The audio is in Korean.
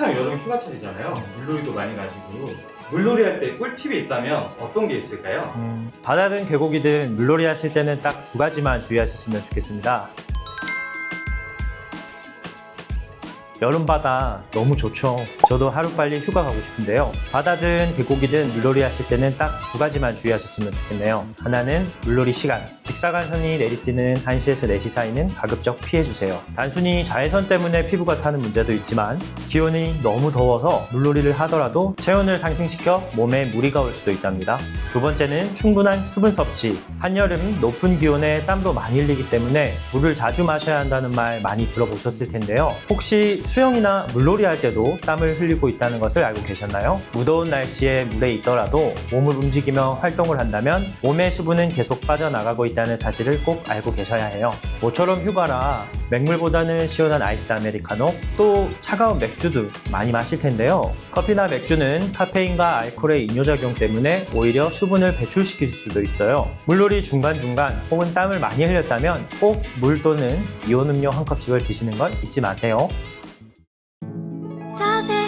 한창 여름 휴가철이잖아요. 물놀이도 많이 가지고 물놀이 할 때 꿀팁이 있다면 어떤 게 있을까요? 음, 바다든 계곡이든 물놀이 하실 때는 딱 두 가지만 주의하셨으면 좋겠습니다. 여름 바다 너무 좋죠. 저도 하루빨리 휴가 가고 싶은데요. 바다든 계곡이든 물놀이 하실 때는 딱 두 가지만 주의하셨으면 좋겠네요. 하나는 물놀이 시간. 직사광선이 내리쬐는 1시에서 4시 사이는 가급적 피해주세요. 단순히 자외선 때문에 피부가 타는 문제도 있지만 기온이 너무 더워서 물놀이를 하더라도 체온을 상승시켜 몸에 무리가 올 수도 있답니다. 두 번째는 충분한 수분 섭취. 한여름 높은 기온에 땀도 많이 흘리기 때문에 물을 자주 마셔야 한다는 말 많이 들어보셨을 텐데요. 혹시 수영이나 물놀이 할 때도 땀을 흘리고 있다는 것을 알고 계셨나요? 무더운 날씨에 물에 있더라도 몸을 움직이며 활동을 한다면 몸의 수분은 계속 빠져나가고 있다는 사실을 꼭 알고 계셔야 해요. 모처럼 휴가라 맹물보다는 시원한 아이스 아메리카노 또 차가운 맥주도 많이 마실 텐데요. 커피나 맥주는 카페인과 알코올의 이뇨작용 때문에 오히려 수분을 배출시킬 수도 있어요. 물놀이 중간중간 혹은 땀을 많이 흘렸다면 꼭 물 또는 이온 음료 한 컵씩을 드시는 건 잊지 마세요. 茶せ